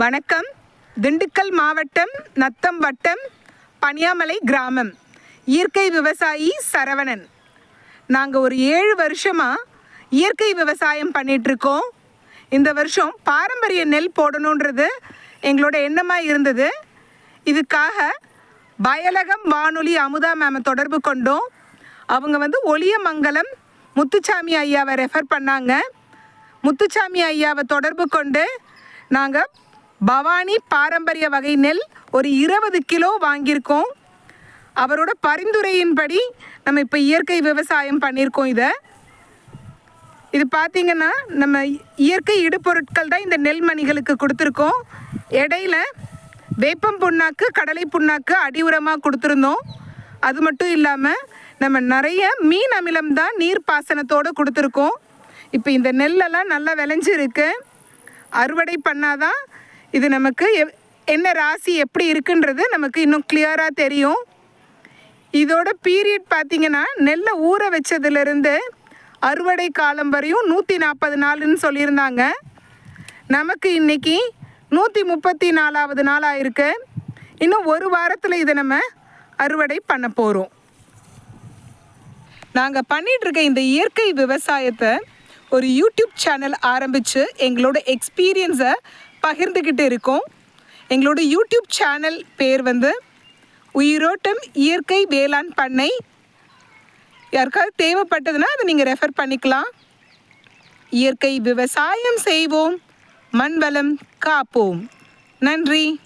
வணக்கம். திண்டுக்கல் மாவட்டம் நத்தம் வட்டம் பனியாமலை கிராமம். இயற்கை விவசாயி சரவணன். நாங்கள் ஒரு ஏழு வருஷமாக இயற்கை விவசாயம் பண்ணிகிட்ருக்கோம் இந்த வருஷம் பாரம்பரிய நெல் போடணுன்றது எங்களோட எண்ணமாக இருந்தது. இதுக்காக பயலகம் வானொலி அமுதா மேமை தொடர்பு கொண்டோம். அவங்க வந்து ஒளியமங்கலம் முத்துச்சாமி ஐயாவை ரெஃபர் பண்ணாங்க. முத்துச்சாமி ஐயாவை தொடர்பு கொண்டு நாங்கள் பவானி பாரம்பரிய வகை நெல் ஒரு இருபது கிலோ வாங்கியிருக்கோம். அவரோட பரிந்துரையின்படி நம்ம இப்போ இயற்கை விவசாயம் பண்ணியிருக்கோம் இதை. இது பார்த்தீங்கன்னா நம்ம இயற்கை இடுபொருட்கள் தான் இந்த நெல்மணிகளுக்கு கொடுத்துருக்கோம். இடையில வேப்பம் புண்ணாக்கு கடலை புண்ணாக்கு அடி உரமாக கொடுத்துருந்தோம். அது மட்டும் இல்லாமல் நம்ம நிறைய மீன் அமிலம் தான் நீர் பாசனத்தோடு கொடுத்துருக்கோம். இப்போ இந்த நெல்லெல்லாம் நல்லா விளைஞ்சிருக்கு. அறுவடை பண்ணாதான் இது நமக்கு என்ன ராசி எப்படி இருக்குன்றது நமக்கு இன்னும் கிளியராக தெரியும். இதோட பீரியட் பார்த்திங்கன்னா நெல்லை ஊற வச்சதுலேருந்து அறுவடை காலம் வரையும் நூற்றி நாற்பது நாள்னு சொல்லியிருந்தாங்க. நமக்கு இன்றைக்கி நூற்றி முப்பத்தி நாலாவது நாளாக இருக்கு. இன்னும் ஒரு வாரத்தில் இதை நம்ம அறுவடை பண்ண போகிறோம் நாங்கள் பண்ணிகிட்ருக்க இந்த இயற்கை விவசாயத்தை ஒரு யூடியூப் சேனல் ஆரம்பித்து எங்களோட எக்ஸ்பீரியன்ஸை பகிர்ந்துக்கிட்டு இருக்கோம். எங்களோட யூடியூப் சேனல் பேர் வந்து உயிரோட்டம் இயற்கை வேளாண் பண்ணை. யாருக்காவது தேவைப்பட்டதுன்னா அதை நீங்கள் ரெஃபர் பண்ணிக்கலாம். இயற்கை விவசாயம் செய்வோம். மண் வளம் காப்போம். நன்றி.